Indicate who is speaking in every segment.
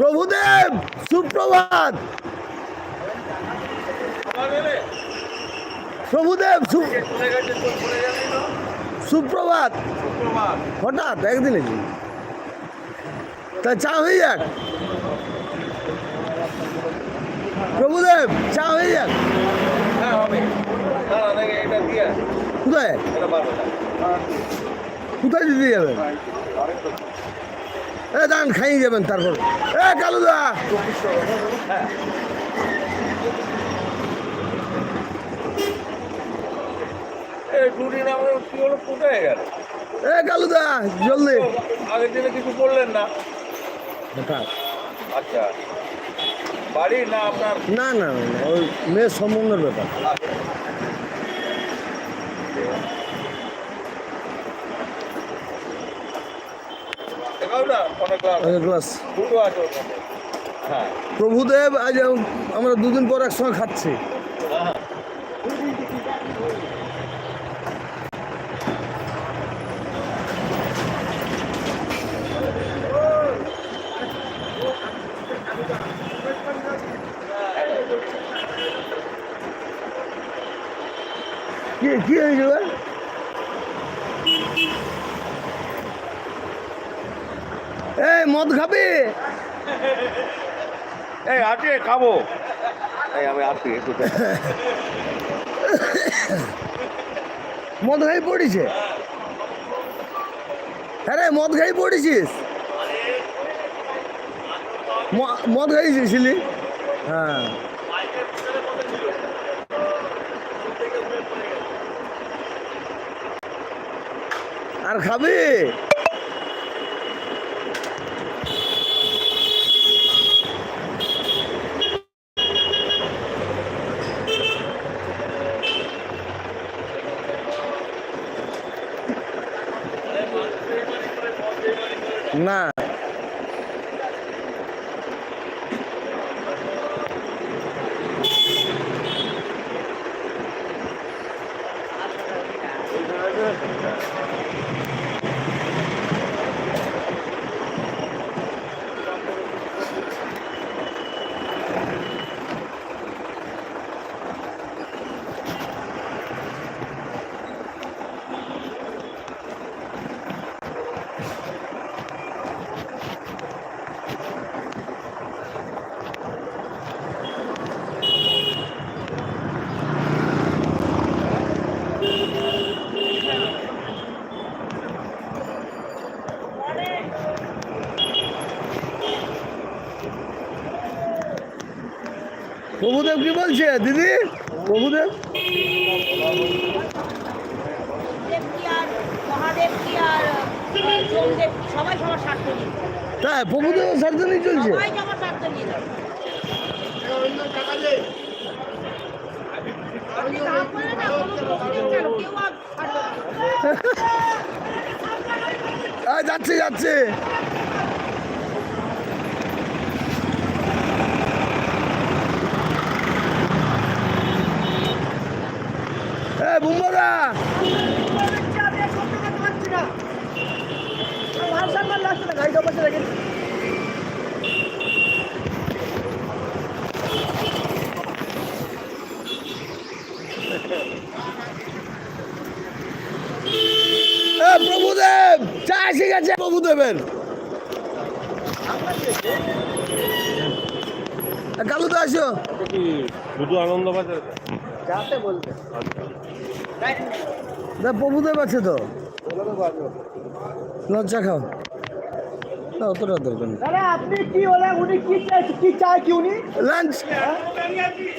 Speaker 1: প্রভুদেব, সুপ্রভাত। প্রভুদেব সুপ্রভাত। হঠাৎ একদিনে তা চা হয়ে যাক। প্রভুদেব, চা হয়ে যাক। কোথায়? কোথায় দিতে যাবেন এ দান খাইয়ে যাবেন তারপর। এ কালুদা! এ কালুদা জলদি।
Speaker 2: আগের দিনে কিছু বললেন না? আচ্ছা। বাড়ি না আপনার?
Speaker 1: না না না না, ওই মেয়ের সম্বন্ধের ব্যাপার। গ্লাস
Speaker 2: হ্যাঁ।
Speaker 1: প্রভুদেব আজ আমরা দুদিন পর একসঙ্গে খাচ্ছি। কি কি হয়েছে এই মদ খাবি?
Speaker 2: এই আছে খাব। এই আমি আসছি একটু
Speaker 1: মদ খাই পড়েছে? আরে মদ খাই পড়েছিস? মদ খাইছিলি হ্যাঁ। আর খাবি? না প্রভুদেব কি বলছে দিদি? প্রভুদেব?
Speaker 3: দেব কি আর মহাদেব কি আর আহ, সোমদেব কি সবাই সবার স্বার্থ নিয়ে যায়।
Speaker 1: তাই প্রভুদেব সার্জনী চলছে
Speaker 3: সবাই সবার স্বার্থ নিয়ে যায়। আপনি না করলে না, কোনো প্রতিদিন কেন, কেউ আর ছাড়বে না।
Speaker 1: আয় যাচ্ছে যাচ্ছে এ বুম্বাদা এ প্রভুদেব চা এসে গেছে। প্রভুদেবের এ, কালুদা আসো।
Speaker 2: শুধু আনন্দ বাজার।
Speaker 1: না প্রভুদেব আছে তো। লজ্জা খাও। না অতটা দরকার নেই
Speaker 4: আপনি কি হলে উনি কি চাই কি চায় কি উনি?
Speaker 1: লাঞ্চ।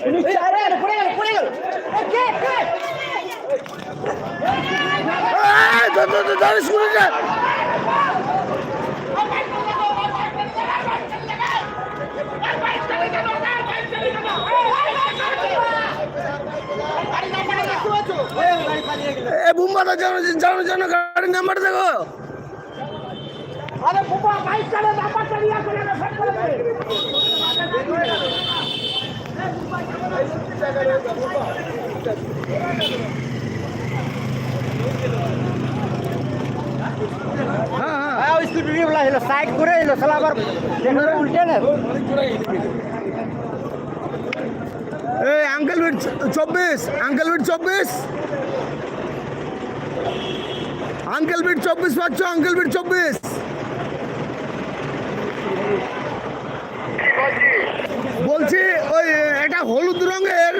Speaker 4: উনি চায় রে পড়ে গেল পড়ে গেল। কে
Speaker 1: এ বুম্বাদা জানো জানো জানো গাড়ির নাম্বার দেখো।
Speaker 4: আরে বাবা বাইক চালে বাবা চালিয়ে করে না ফট করে দে।
Speaker 1: হ্যাঁ
Speaker 4: আয় স্কুটি নিয়ে বলা সাইড করে এলো শালা আবার উল্টে না
Speaker 1: এই আঙ্কেল বিট চব্বিশ আঙ্কেল বিট চব্বিশ। আঙ্কেল বিট চব্বিশ পাচ্ছ আঙ্কেল বিট চব্বিশ। বলছি ওই একটা হলুদ রঙের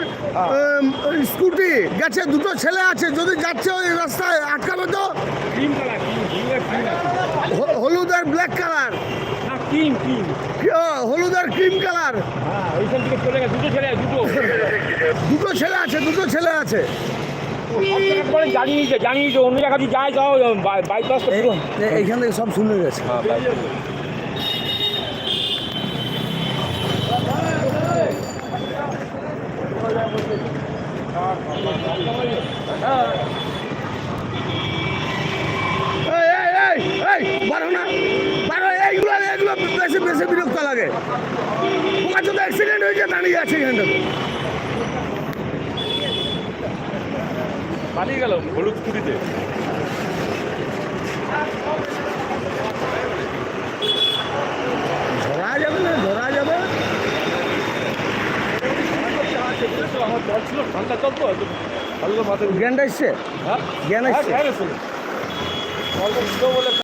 Speaker 1: স্কুটি গেছে দুটো ছেলে আছে যদি যাচ্ছে ওই রাস্তায় আটকাবে তো?
Speaker 5: ক্রিম কালার ক্রিম
Speaker 1: হলুদ আর ব্ল্যাক কালার
Speaker 5: ক্রিম ক্রিম
Speaker 1: হলুদ আর ক্রিম কালার
Speaker 5: হ্যাঁ চলে গেছে দুটো ছেলে
Speaker 1: আছে দুটো ছেলে আছে।
Speaker 5: অন্য জায়গা দিয়ে যায় যাও বাইপাস
Speaker 1: এইখান থেকে সব শুনে গেছে। না, এইগুলো, এইগুলো বেশি বেশি বিরক্ত লাগে। ওখানে তো অ্যাক্সিডেন্ট হয়েছে দাঁড়িয়ে আছে এখানটাতে
Speaker 5: পালিয়ে গেল হলুদ কুড়িতে
Speaker 1: ধরা যাবে না ধরা যাবে
Speaker 5: আমার জল ছিল ঠান্ডা জল তো মাথায়
Speaker 1: আসছে
Speaker 5: হ্যাঁ
Speaker 1: জ্ঞান আসছে
Speaker 5: জ্ঞান এসেছিল। বলে